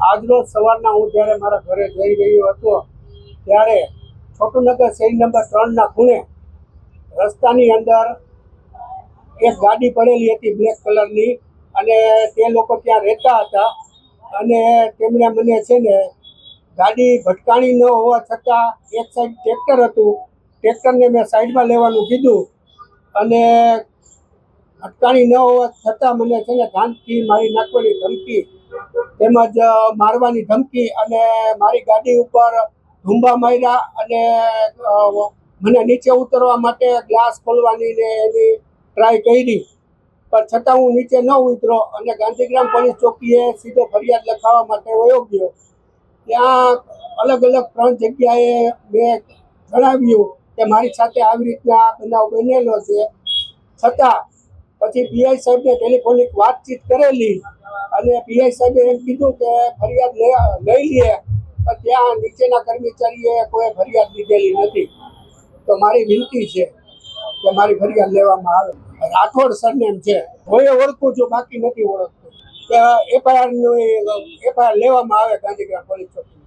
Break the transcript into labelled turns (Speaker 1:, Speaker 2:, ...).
Speaker 1: આજરોજ સવારના હું જ્યારે મારા ઘરે જઈ રહ્યો હતો, ત્યારે છોટુનગર શેરી નંબર ત્રણના ખૂણે રસ્તાની અંદર એક ગાડી પડેલી હતી બ્લેક કલરની અને તે લોકો ત્યાં રહેતા હતા અને તેમણે મને છે ને ગાડી ભટકાણી ન હોવા છતાં એક સાઈડ ટ્રેક્ટર હતું, ટ્રેક્ટરને મેં સાઈડમાં લેવાનું કીધું અને અટકાણી ન હોવા છતાં મને છે ને ગાંધથી મારી નાખવાની ધમકી તેમજ મારવાની ધમકી અને મારી ગાડી ઉપર ધુંબા માર્યા અને મને નીચે ઉતરવા માટે ગ્લાસ ખોલવાની ને એની ટ્રાય કરી. પણ છતાં હું નીચે ન ઉતરો અને ગાંધીગ્રામ પોલીસ ચોકીએ સીધો ફરિયાદ લખાવવા માટે વયો ગયો ત્યાં અલગ અલગ ત્રણ જગ્યાએ મેં જણાવ્યું કે મારી સાથે આવી રીતના બનાવ બનેલો છે. છતાં પછી પીઆઈ સાહેબને ટેલિફોનિક વાતચીત કરેલી અને પીઆઈ સાહેબે એમ કીધું કે ફરિયાદ લઈ લઈ લઈએ, પણ ત્યાં નીચેના કર્મચારીએ કોઈ ફરિયાદ લીધેલી નથી. તો મારી વિનંતી છે કે મારી ફરિયાદ લેવામાં આવે. રાઠોડ સરનેમ છે. હોય ઓળખું છું, બાકી નથી ઓળખતું. એફઆઈઆર એફઆઈઆર લેવામાં આવે ગાંધીગ્રામ પોલીસ ચોકી